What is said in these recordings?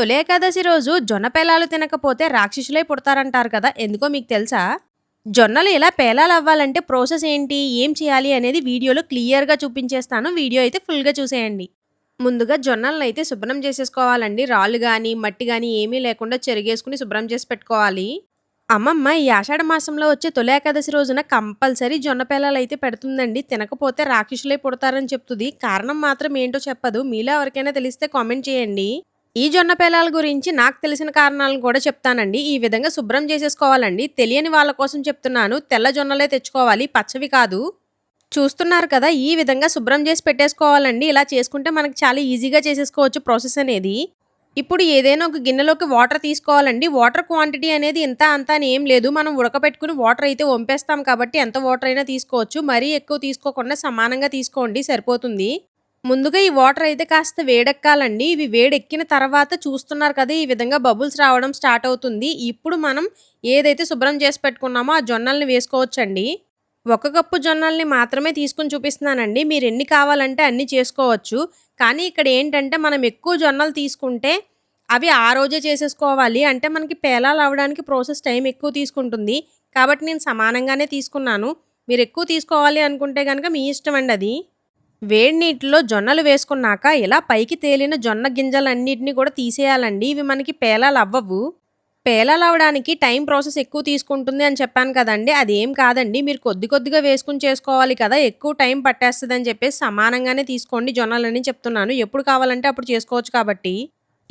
తొలి ఏకాదశి రోజు జొన్న పేలాలు తినకపోతే రాక్షసులై పుడతారంటారు కదా. ఎందుకో మీకు తెలుసా? జొన్నలు ఇలా పేలాలు అవ్వాలంటే ప్రాసెస్ ఏంటి? ఏం చేయాలి అనేది వీడియోలో క్లియర్గా చూపించేస్తాను. వీడియో అయితే ఫుల్గా చూసేయండి. ముందుగా జొన్నలను అయితే శుభ్రం చేసేసుకోవాలండి. రాళ్ళు కానీ మట్టి కానీ ఏమీ లేకుండా చెరిగేసుకుని శుభ్రం చేసి పెట్టుకోవాలి. అమ్మమ్మ ఈ ఆషాఢ మాసంలో వచ్చే తొలి ఏకాదశి రోజున కంపల్సరీ జొన్న పేలాలు అయితే పెడుతుందండి. తినకపోతే రాక్షసులై పుడతారని చెప్తుంది. కారణం మాత్రం ఏంటో చెప్పదు. మీలో ఎవరికైనా తెలిస్తే కామెంట్ చేయండి. ఈ జొన్న పేలాల గురించి నాకు తెలిసిన కారణాలను కూడా చెప్తానండి. ఈ విధంగా శుభ్రం చేసేసుకోవాలండి. తెలియని వాళ్ళ కోసం చెప్తున్నాను. తెల్ల జొన్నలే తెచ్చుకోవాలి. పచ్చవి కాదు. చూస్తున్నారు కదా ఈ విధంగా శుభ్రం చేసి పెట్టేసుకోవాలండి. ఇలా చేసుకుంటే మనకు చాలా ఈజీగా చేసేసుకోవచ్చు ప్రాసెస్ అనేది. ఇప్పుడు ఏదైనా ఒక గిన్నెలోకి వాటర్ తీసుకోవాలండి. వాటర్ క్వాంటిటీ అనేది ఇంత అంత అని ఏం లేదు. మనం ఉడకబెట్టుకుని వాటర్ అయితే వంపేస్తాం కాబట్టి ఎంత వాటర్ అయినా తీసుకోవచ్చు. మరీ ఎక్కువ తీసుకోకుండా సమానంగా తీసుకోండి. సరిపోతుంది. ముందుగా ఈ వాటర్ అయితే కాస్త వేడెక్కాలండి. ఇవి వేడెక్కిన తర్వాత చూస్తున్నారు కదా ఈ విధంగా బబుల్స్ రావడం స్టార్ట్ అవుతుంది. ఇప్పుడు మనం ఏదైతే శుభ్రం చేసి పెట్టుకున్నామో ఆ జొన్నల్ని వేసుకోవచ్చండి. ఒక కప్పు జొన్నల్ని మాత్రమే తీసుకుని చూపిస్తున్నానండి. మీరు ఎన్ని కావాలంటే అన్ని చేసుకోవచ్చు. కానీ ఇక్కడ ఏంటంటే మనం ఎక్కువ జొన్నలు తీసుకుంటే అవి ఆ రోజే చేసేసుకోవాలి. అంటే మనకి పేలాలు అవడానికి ప్రాసెస్ టైం ఎక్కువ తీసుకుంటుంది. కాబట్టి నేను సమానంగానే తీసుకున్నాను. మీరు ఎక్కువ తీసుకోవాలి అనుకుంటే కనుక మీ ఇష్టం అండి అది. వేడి నీటిలో జొన్నలు వేసుకున్నాక ఇలా పైకి తేలిన జొన్న గింజలన్నిటిని కూడా తీసేయాలండి. ఇవి మనకి పేలాలు అవ్వవు. పేలాలు అవ్వడానికి టైం ప్రాసెస్ ఎక్కువ తీసుకుంటుంది అని చెప్పాను కదండి. అదేం కాదండి. మీరు కొద్ది కొద్దిగా వేసుకుని చేసుకోవాలి కదా. ఎక్కువ టైం పట్టేస్తుంది అని చెప్పేసి సమానంగానే తీసుకోండి జొన్నలని చెప్తున్నాను. ఎప్పుడు కావాలంటే అప్పుడు చేసుకోవచ్చు కాబట్టి.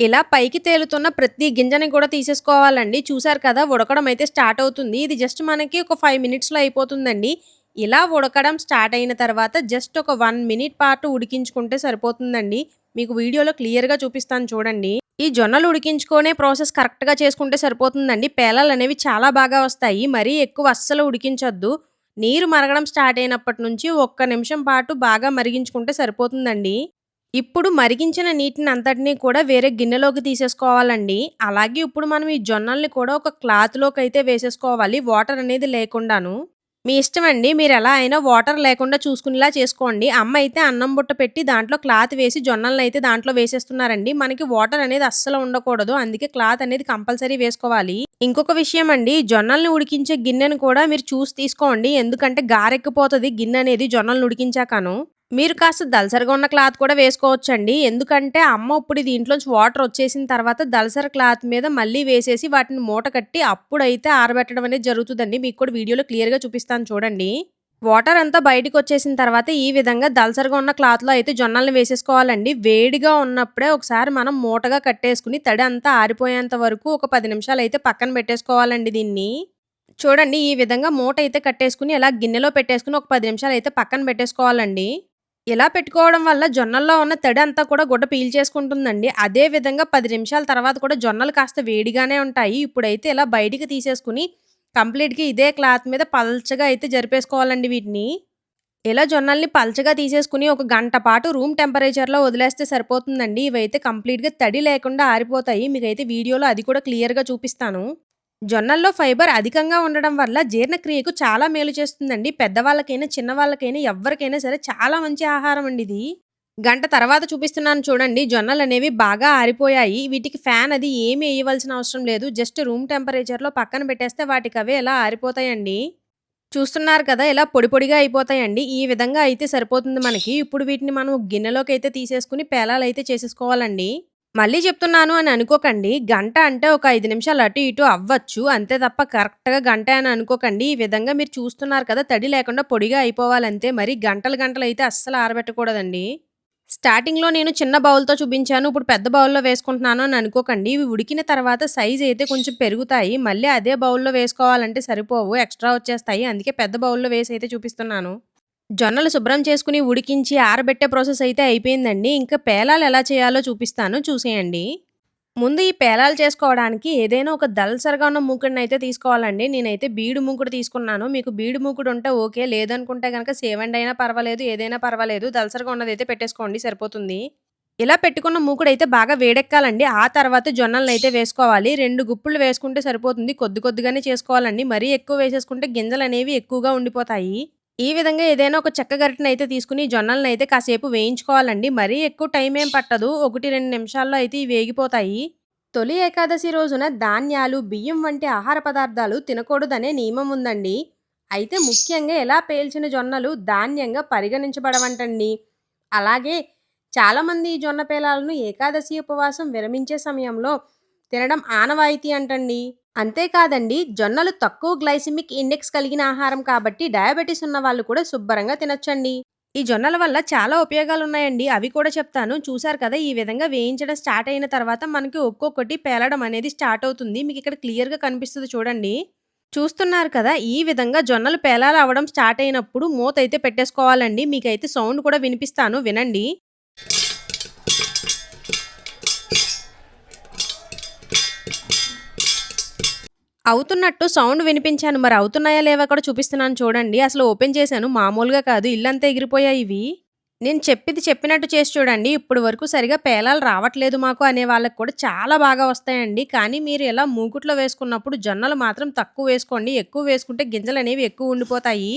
ఇలా పైకి తేలుతున్న ప్రతి గింజని కూడా తీసేసుకోవాలండి. చూసారు కదా ఉడకడం అయితే స్టార్ట్ అవుతుంది. ఇది జస్ట్ మనకి ఒక ఫైవ్ మినిట్స్లో అయిపోతుందండి. ఇలా ఉడకడం స్టార్ట్ అయిన తర్వాత జస్ట్ ఒక వన్ మినిట్ పాటు ఉడికించుకుంటే సరిపోతుందండి. మీకు వీడియోలో క్లియర్గా చూపిస్తాను చూడండి. ఈ జొన్నలు ఉడికించుకునే ప్రాసెస్ కరెక్ట్గా చేసుకుంటే సరిపోతుందండి. పేలాలు అనేవి చాలా బాగా వస్తాయి. మరీ ఎక్కువ అస్సలు ఉడికించొద్దు. నీరు మరగడం స్టార్ట్ అయినప్పటి నుంచి ఒక్క నిమిషం పాటు బాగా మరిగించుకుంటే సరిపోతుందండి. ఇప్పుడు మరిగించిన నీటిని అంతటినీ కూడా వేరే గిన్నెలోకి తీసేసుకోవాలండి. అలాగే ఇప్పుడు మనం ఈ జొన్నల్ని కూడా ఒక క్లాత్లోకి అయితే వేసేసుకోవాలి. వాటర్ అనేది లేకుండాను. మీ ఇష్టం అండి. మీరు ఎలా అయినా వాటర్ లేకుండా చూసుకునేలా చేసుకోండి. అమ్మ అయితే అన్నం బుట్ట పెట్టి దాంట్లో క్లాత్ వేసి జొన్నలను అయితే దాంట్లో వేసేస్తున్నారండి. మనకి వాటర్ అనేది అస్సలు ఉండకూడదు. అందుకే క్లాత్ అనేది కంపల్సరీ వేసుకోవాలి. ఇంకొక విషయం అండి. జొన్నల్ని ఉడికించే గిన్నెను కూడా మీరు చూసి తీసుకోండి. ఎందుకంటే గారెక్కిపోతుంది గిన్నె అనేది జొన్నలను ఉడికించాకను. మీరు కాస్త దలసరిగా ఉన్న క్లాత్ కూడా వేసుకోవచ్చండి. ఎందుకంటే అమ్మ ఇప్పుడు దీంట్లోంచి వాటర్ వచ్చేసిన తర్వాత దలసర క్లాత్ మీద మళ్ళీ వేసేసి వాటిని మూట కట్టి అప్పుడైతే ఆరబెట్టడం అనేది జరుగుతుందండి. మీకు కూడా వీడియోలో క్లియర్గా చూపిస్తాను చూడండి. వాటర్ అంతా బయటకు వచ్చేసిన తర్వాత ఈ విధంగా దలసరిగా ఉన్న క్లాత్లో అయితే జొన్నల్ని వేసేసుకోవాలండి. వేడిగా ఉన్నప్పుడే ఒకసారి మనం మూటగా కట్టేసుకుని తడి అంతా ఆరిపోయేంత వరకు ఒక పది నిమిషాలు అయితే పక్కన పెట్టేసుకోవాలండి దీన్ని. చూడండి ఈ విధంగా మూట అయితే కట్టేసుకుని ఇలా గిన్నెలో పెట్టేసుకుని ఒక పది నిమిషాలు అయితే పక్కన పెట్టేసుకోవాలండి. ఇలా పెట్టుకోవడం వల్ల జొన్నల్లో ఉన్న తడి అంతా కూడా గుడ్డ పీల్చేసుకుంటుందండి అదే విధంగా పది నిమిషాల తర్వాత కూడా జొన్నలు కాస్త వేడిగానే ఉంటాయి. ఇప్పుడైతే ఇలా బయటికి తీసేసుకుని కంప్లీట్గా ఇదే క్లాత్ మీద పల్చగా అయితే జరిపేసుకోవాలండి వీటిని. ఇలా జొన్నల్ని పల్చగా తీసేసుకుని ఒక గంట పాటు రూమ్ టెంపరేచర్లో వదిలేస్తే సరిపోతుందండి. ఇవైతే కంప్లీట్గా తడి లేకుండా ఆరిపోతాయి. మీకైతే వీడియోలో అది కూడా క్లియర్గా చూపిస్తాను. జొన్నల్లో ఫైబర్ అధికంగా ఉండడం వల్ల జీర్ణక్రియకు చాలా మేలు చేస్తుందండి. పెద్దవాళ్ళకైనా చిన్నవాళ్ళకైనా ఎవరికైనా సరే చాలా మంచి ఆహారం అండి ఇది. గంట తర్వాత చూపిస్తున్నాను చూడండి. జొన్నలు అనేవి బాగా ఆరిపోయాయి. వీటికి ఫ్యాన్ అది ఏమి వేయవలసిన అవసరం లేదు. జస్ట్ రూమ్ టెంపరేచర్లో పక్కన పెట్టేస్తే వాటికి అవే ఎలా ఆరిపోతాయండి? చూస్తున్నారు కదా ఇలా పొడి పొడిగా అయిపోతాయండి. ఈ విధంగా అయితే సరిపోతుంది మనకి. ఇప్పుడు వీటిని మనం గిన్నెలోకి అయితే తీసేసుకుని పేలాలు అయితే చేసేసుకోవాలండి. మళ్ళీ చెప్తున్నాను అని అనుకోకండి. గంట అంటే ఒక ఐదు నిమిషాలు అటు ఇటు అవ్వచ్చు. అంతే తప్ప కరెక్ట్గా గంట అని అనుకోకండి. ఈ విధంగా మీరు చూస్తున్నారు కదా తడి లేకుండా పొడిగా అయిపోవాలంతే. మరి గంటలు గంటలు అయితే అస్సలు ఆరబెట్టకూడదండి. స్టార్టింగ్లో నేను చిన్న బౌల్తో చూపించాను. ఇప్పుడు పెద్ద బౌల్లో వేసుకుంటున్నాను అని అనుకోకండి. ఇవి ఉడికిన తర్వాత సైజ్ అయితే కొంచెం పెరుగుతాయి. మళ్ళీ అదే బౌల్లో వేసుకోవాలంటే సరిపోవు. ఎక్స్ట్రా వచ్చేస్తాయి. అందుకే పెద్ద బౌల్లో వేసి అయితే చూపిస్తున్నాను. జొన్నలు శుభ్రం చేసుకుని ఉడికించి ఆరబెట్టే ప్రాసెస్ అయితే అయిపోయిందండి. ఇంకా పేలాలు ఎలా చేయాలో చూపిస్తాను. చూసేయండి. ముందు ఈ పేలాలు చేసుకోవడానికి ఏదైనా ఒక దల్సరగా ఉన్న మూకుడిని అయితే తీసుకోవాలండి. నేనైతే బీడు మూకుడు తీసుకున్నాను. మీకు బీడు మూకుడు ఉంటే ఓకే. లేదనుకుంటే కనుక సేవండి అయినా పర్వాలేదు. ఏదైనా పర్వాలేదు. దల్సరగా ఉన్నది అయితే పెట్టేసుకోండి. సరిపోతుంది. ఇలా పెట్టుకున్న మూకుడు అయితే బాగా వేడెక్కాలండి. ఆ తర్వాత జొన్నలను అయితే వేసుకోవాలి. రెండు గుప్పులు వేసుకుంటే సరిపోతుంది. కొద్ది కొద్దిగానే చేసుకోవాలండి. మరీ ఎక్కువ వేసేసుకుంటే గింజలు అనేవి ఎక్కువగా ఉండిపోతాయి. ఈ విధంగా ఏదైనా ఒక చెక్క గరిటెని అయితే తీసుకుని జొన్నలను అయితే కాసేపు వేయించుకోవాలండి మరీ ఎక్కువ టైం ఏం పట్టదు ఒకటి రెండు నిమిషాల్లో అయితే ఇవి వేగిపోతాయి తొలి ఏకాదశి రోజున ధాన్యాలు, బియ్యం వంటి ఆహార పదార్థాలు తినకూడదనే నియమం ఉందండి. అయితే ముఖ్యంగా ఎలా పేల్చిన జొన్నలు ధాన్యంగా పరిగణించబడవంటండి. అలాగే చాలామంది ఈ జొన్న పేలాలను ఏకాదశి ఉపవాసం విరమించే సమయంలో తినడం ఆనవాయితీ అంటండి. అంతేకాదండి జొన్నలు తక్కువ గ్లైసిమిక్ ఇండెక్స్ కలిగిన ఆహారం కాబట్టి డయాబెటిస్ ఉన్న వాళ్ళు కూడా శుభ్రంగా తినొచ్చండి. ఈ జొన్నల వల్ల చాలా ఉపయోగాలు ఉన్నాయండి అవి కూడా చెప్తాను. చూసారు కదా! ఈ విధంగా వేయించడం స్టార్ట్ అయిన తర్వాత మనకి ఒక్కొక్కటి పేలడం అనేది స్టార్ట్ అవుతుంది. మీకు ఇక్కడ క్లియర్‌గా కనిపిస్తుంది చూడండి. చూస్తున్నారు కదా! ఈ విధంగా జొన్నలు పేలాలు అవ్వడం స్టార్ట్ అయినప్పుడు మూతైతే పెట్టేసుకోవాలండి. మీకైతే సౌండ్ కూడా వినిపిస్తాను వినండి. అవుతున్నట్టు సౌండ్ వినిపించాను. మరి అవుతున్నాయా లేవా కూడా చూపిస్తున్నాను చూడండి. అసలు ఓపెన్ చేశాను మామూలుగా కాదు. ఇల్లంతా ఎగిరిపోయాయి ఇవి. నేను చెప్పింది చెప్పినట్టు చేసి చూడండి. ఇప్పటి వరకు సరిగా పేలాలు రావట్లేదు మాకు అనే వాళ్ళకి కూడా చాలా బాగా వస్తాయండి. కానీ మీరు ఇలా మూకుట్లో వేసుకున్నప్పుడు జొన్నలు మాత్రం తక్కువ వేసుకోండి. ఎక్కువ వేసుకుంటే గింజలు అనేవి ఎక్కువ ఉండిపోతాయి.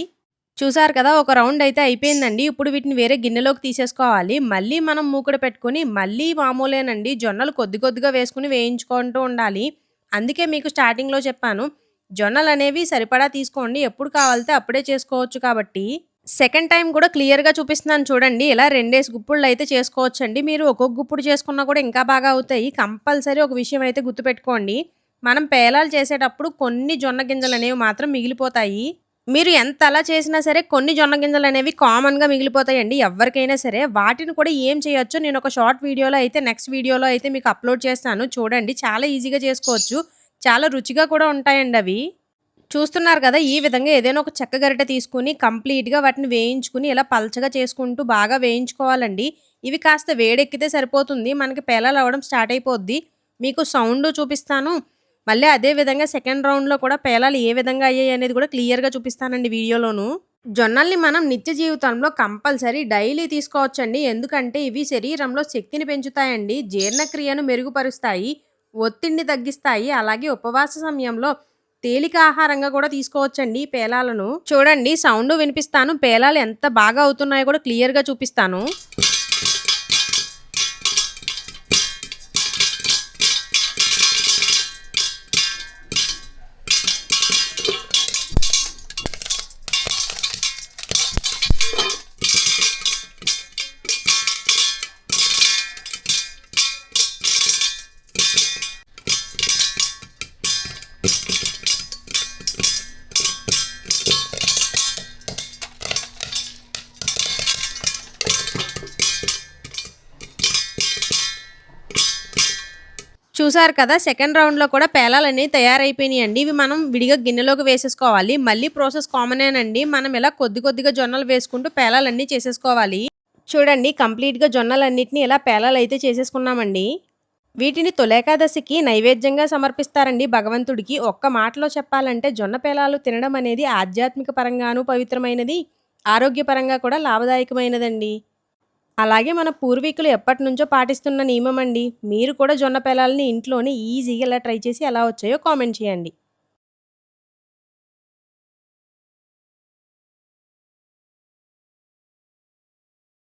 చూసారు కదా! ఒక రౌండ్ అయితే అయిపోయిందండి. ఇప్పుడు వీటిని వేరే గిన్నెలోకి తీసేసుకోవాలి. మళ్ళీ మనం మూకుడు పెట్టుకొని మళ్ళీ మామూలేనండి జొన్నలు కొద్ది కొద్దిగా వేసుకుని వేయించుకుంటూ ఉండాలి. అందుకే మీకు స్టార్టింగ్‌లో చెప్పాను. జొన్నలు అనేవి సరిపడా తీసుకోండి. ఎప్పుడు కావాలితే అప్పుడే చేసుకోవచ్చు కాబట్టి. సెకండ్ టైం కూడా క్లియర్‌గా చూపిస్తున్నాను చూడండి. ఇలా రెండేసి గుప్పుళ్ళైతే చేసుకోవచ్చండి. మీరు ఒక్కొక్క గుప్పుడు చేసుకున్నా కూడా ఇంకా బాగా అవుతాయి. కంపల్సరీ ఒక విషయం అయితే గుర్తుపెట్టుకోండి. మనం పేలాలు చేసేటప్పుడు కొన్ని జొన్న గింజలు అనేవి మాత్రం మిగిలిపోతాయి. మీరు ఎంత అలా చేసినా సరే కొన్ని జొన్న గింజలు అనేవి కామన్‌గా మిగిలిపోతాయండి ఎవరికైనా సరే. వాటిని కూడా ఏం చేయొచ్చో నేను ఒక షార్ట్ వీడియోలో అయితే నెక్స్ట్ వీడియోలో అయితే మీకు అప్‌లోడ్ చేస్తాను. చూడండి చాలా ఈజీగా చేసుకోవచ్చు. చాలా రుచిగా కూడా ఉంటాయండి అవి. చూస్తున్నారు కదా! ఈ విధంగా ఏదైనా ఒక చెక్క గరిటె తీసుకొని కంప్లీట్‌గా వాటిని వేయించుకొని ఇలా పల్చగా చేసుకుంటూ బాగా వేయించుకోవాలండి. ఇవి కాస్త వేడెక్కితే సరిపోతుంది. మనకి పేలాలవ్వడం స్టార్ట్ అయిపోద్ది. మీకు సౌండ్ చూపిస్తాను. మళ్ళీ అదే విధంగా సెకండ్ రౌండ్‌లో కూడా పేలాలు ఏ విధంగా అయ్యాయి అనేది కూడా క్లియర్‌గా చూపిస్తానండి వీడియోలోను. జొన్నల్ని మనం నిత్య జీవితంలో కంపల్సరీ డైలీ తీసుకోవచ్చండి. ఎందుకంటే ఇవి శరీరంలో శక్తిని పెంచుతాయండి. జీర్ణక్రియను మెరుగుపరుస్తాయి. ఒత్తిడిని తగ్గిస్తాయి. అలాగే ఉపవాస సమయంలో తేలిక ఆహారంగా కూడా తీసుకోవచ్చండి పేలాలను. చూడండి సౌండ్ వినిపిస్తాను. పేలాలు ఎంత బాగా అవుతున్నాయో కూడా క్లియర్‌గా చూపిస్తాను. చూసారు కదా! సెకండ్ రౌండ్‌లో కూడా పేలాలనేవి తయారైపోయినాయండి. ఇవి మనం విడిగా గిన్నెలోకి వేసేసుకోవాలి. మళ్ళీ ప్రాసెస్ కామనేనండి. మనం ఇలా కొద్ది కొద్దిగా జొన్నలు వేసుకుంటూ పేలాలన్నీ చేసేసుకోవాలి. చూడండి కంప్లీట్‌గా జొన్నలన్నిటిని ఇలా పేలాలైతే చేసేసుకున్నామండి. వీటిని తొలేకాదశికి నైవేద్యంగా సమర్పిస్తారండి భగవంతుడికి. ఒక్క మాటలో చెప్పాలంటే జొన్న పేలాలు తినడం అనేది ఆధ్యాత్మిక పరంగాను పవిత్రమైనది. ఆరోగ్యపరంగా కూడా లాభదాయకమైనదండి. అలాగే మన పూర్వీకులు ఎప్పటి నుంచో పాటిస్తున్న నియమం అండి మీరు కూడా జొన్న పేలాలని ఇంట్లోనే ఈజీగా ఇలా ట్రై చేసి ఎలా వచ్చాయో కామెంట్ చేయండి.